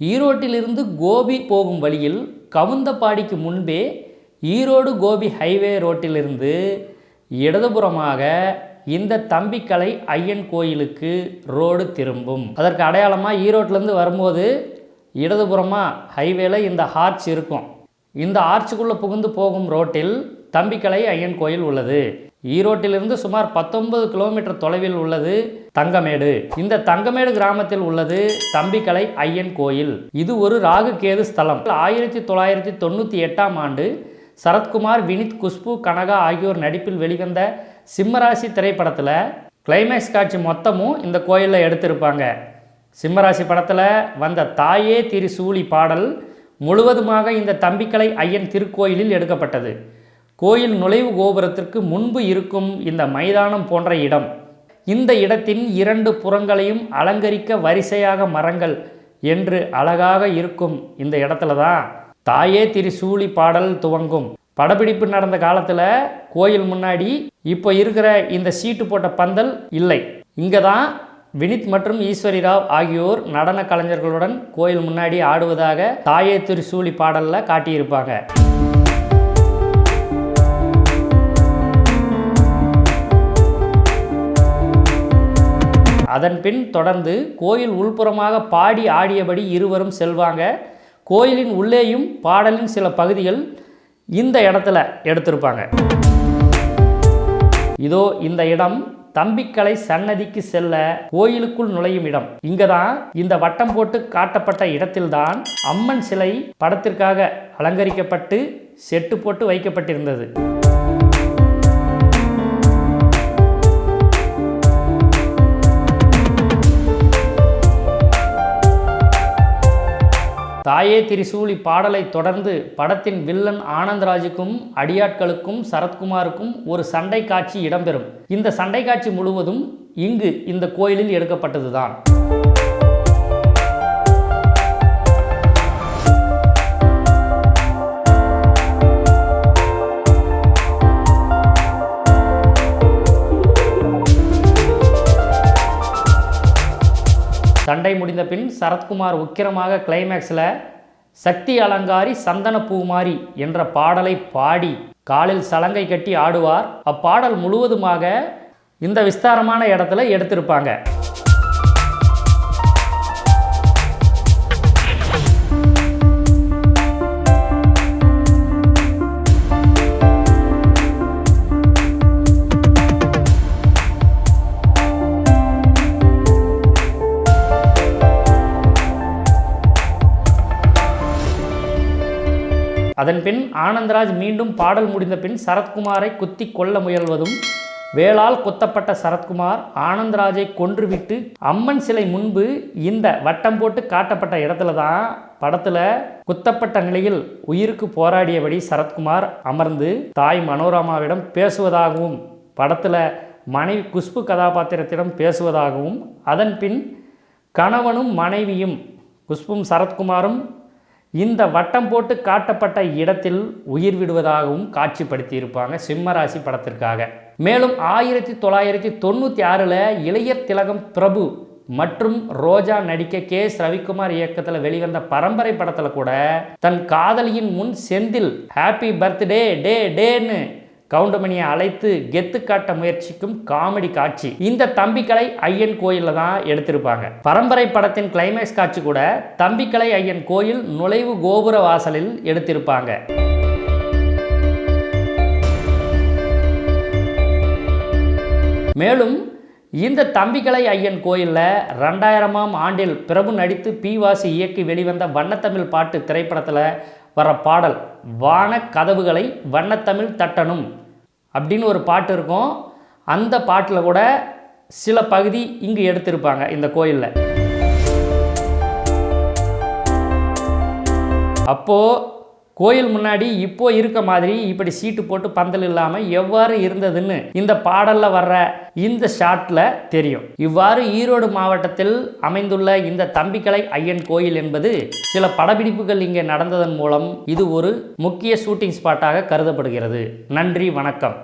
ஈரோட்டிலிருந்து கோபி போகும் வழியில் கவுந்தப்பாடிக்கு முன்பே ஈரோடு கோபி ஹைவே ரோட்டிலிருந்து இடதுபுறமாக இந்த தம்பிக்கலை ஐயன் கோயிலுக்கு ரோடு திரும்பும். அதற்கு அடையாளமாக ஈரோட்டிலேருந்து வரும்போது இடதுபுறமாக ஹைவேல இந்த ஆர்ச் இருக்கும். இந்த ஆர்ச்சுக்குள்ளே புகுந்து போகும் ரோட்டில் தம்பிக்கலை ஐயன் கோயில் உள்ளது. ஈரோட்டிலிருந்து சுமார் பத்தொன்பது கிலோமீட்டர் தொலைவில் உள்ளது தங்கமேடு. இந்த தங்கமேடு கிராமத்தில் உள்ளது தம்பிக்கலை ஐயன் கோயில். இது ஒரு ராகு கேது ஸ்தலம். ஆயிரத்தி தொள்ளாயிரத்தி தொண்ணூற்றி எட்டாம் ஆண்டு சரத்குமார் வினித் குஷ்பு கனகா ஆகியோர் நடிப்பில் வெளிவந்த சிம்மராசி திரைப்படத்தில் கிளைமேக்ஸ் காட்சி மொத்தமும் இந்த கோயிலில் எடுத்திருப்பாங்க. சிம்மராசி படத்தில் வந்த தாயே திரிசூலி பாடல் முழுவதுமாக இந்த தம்பிக்கலை ஐயன் திருக்கோயிலில் எடுக்கப்பட்டது. கோயில் நுழைவு கோபுரத்திற்கு முன்பு இருக்கும் இந்த மைதானம் போன்ற இடம். இந்த இடத்தின் இரண்டு புறங்களையும் அலங்கரிக்க வரிசையாக மரங்கள் என்று அழகாக இருக்கும் இந்த இடத்துல தான் தாயே திரிசூலி பாடல் துவங்கும். படப்பிடிப்பு நடந்த காலத்தில் கோயில் முன்னாடி இப்போ இருக்கிற இந்த சீட்டு போட்ட பந்தல் இல்லை. இங்கே தான் வினித் மற்றும் ஈஸ்வரி ராவ் ஆகியோர் நடன கலைஞர்களுடன் கோயில் முன்னாடி ஆடுவதாக தாயே திரிசூலி பாடலில் காட்டியிருப்பாங்க. அதன் பின் தொடர்ந்து கோயில் உள்புறமாக பாடி ஆடியபடி இருவரும் செல்வாங்க. கோயிலின் உள்ளேயும் பாடலின் சில பகுதிகள் இந்த இடத்துல எடுத்திருப்பாங்க. இதோ இந்த இடம் தம்பிக்கலை சன்னதிக்கு செல்ல கோயிலுக்குள் நுழையும் இடம். இங்கதான் இந்த வட்டம் போட்டு காட்டப்பட்ட இடத்தில்தான் அம்மன் சிலை படத்திற்காக அலங்கரிக்கப்பட்டு செட்டு போட்டு வைக்கப்பட்டிருந்தது. தாயே திரிசூலி பாடலை தொடர்ந்து படத்தின் வில்லன் ஆனந்த்ராஜுக்கும் அடியாட்களுக்கும் சரத்குமாருக்கும் ஒரு சண்டை காட்சி இடம்பெறும். இந்த சண்டை காட்சி முழுவதும் இங்கு இந்த கோயிலில் எடுக்கப்பட்டதுதான். சண்டை முடிந்த பின் சரத்குமார் உக்கிரமாக கிளைமேக்ஸில் சக்தி அலங்காரி சந்தன பூமாரி என்ற பாடலை பாடி காலில் சலங்கை கட்டி ஆடுவார். அப்பாடல் முழுவதுமாக இந்த விஸ்தாரமான இடத்துல எடுத்திருப்பாங்க. அதன் பின் ஆனந்தராஜ் மீண்டும் பாடல் முடிந்த பின் சரத்குமாரை குத்தி கொல்ல முயல்வதும் வேளால் குத்தப்பட்ட சரத்குமார் ஆனந்தராஜை கொன்றுவிட்டு அம்மன் சிலை முன்பு இந்த வட்டம் போட்டு காட்டப்பட்ட இடத்துல தான் படத்தில் குத்தப்பட்ட நிலையில் உயிருக்கு போராடியபடி சரத்குமார் அமர்ந்து தாய் மனோரமாவிடம் பேசுவதாகவும் படத்தில் மனைவி குஷ்பு கதாபாத்திரத்திடம் பேசுவதாகவும் அதன் பின் கணவனும் மனைவியும் குஷ்பும் சரத்குமாரும் இந்த வட்டம் போட்டு காட்டப்பட்ட இடத்தில் உயிர் விடுவதாகவும் காட்சிப்படுத்தியிருப்பாங்க சிம்மராசி படத்திற்காக. மேலும் ஆயிரத்தி தொள்ளாயிரத்தி தொண்ணூற்றி ஆறில் இளையர் திலகம் பிரபு மற்றும் ரோஜா நடிக்க கே எஸ் ரவிக்குமார் இயக்கத்தில் வெளிவந்த பரம்பரை படத்தில் கூட தன் காதலியின் முன் செந்தில் ஹாப்பி பர்த்டே டே டேன்னு கவுண்டமணியை அழைத்து கெத்து காட்ட முயற்சிக்கும் காமெடி காட்சி. இந்த தம்பிக்கலை ஐயன் கோயிலில் தான் எடுத்திருப்பாங்க. பரம்பரை படத்தின் கிளைமேக்ஸ் காட்சி கூட தம்பிக்கலை ஐயன் கோயில் நுழைவு கோபுர வாசலில் எடுத்திருப்பாங்க. மேலும் இந்த தம்பிக்கலை ஐயன் கோயிலில் ரெண்டாயிரமாம் ஆண்டில் பிரபு நடித்து பி வாசி இயக்கி வெளிவந்த வண்ணத்தமிழ் பாட்டு திரைப்படத்தில் வர பாடல் வான கதவுகளை வண்ணத்தமிழ் தட்டணும் அப்படின்னு ஒரு பாட்டு இருக்கும். அந்த பாட்டில் கூட சில பகுதி இங்கு எடுத்திருப்பாங்க இந்த கோயிலில். அப்போது கோயில் முன்னாடி இப்போ இருக்க மாதிரி இப்படி சீட்டு போட்டு பந்தல் இல்லாமல் எவ்வாறு இருந்ததுன்னு இந்த பாடலில் வர்ற இந்த ஷாட்டில் தெரியும். இவ்வாறு ஈரோடு மாவட்டத்தில் அமைந்துள்ள இந்த தம்பிக்கலை ஐயன் கோயில் என்பது சில படப்பிடிப்புகள் இங்கே நடந்ததன் மூலம் இது ஒரு முக்கிய ஷூட்டிங் ஸ்பாட்டாக கருதப்படுகிறது. நன்றி வணக்கம்.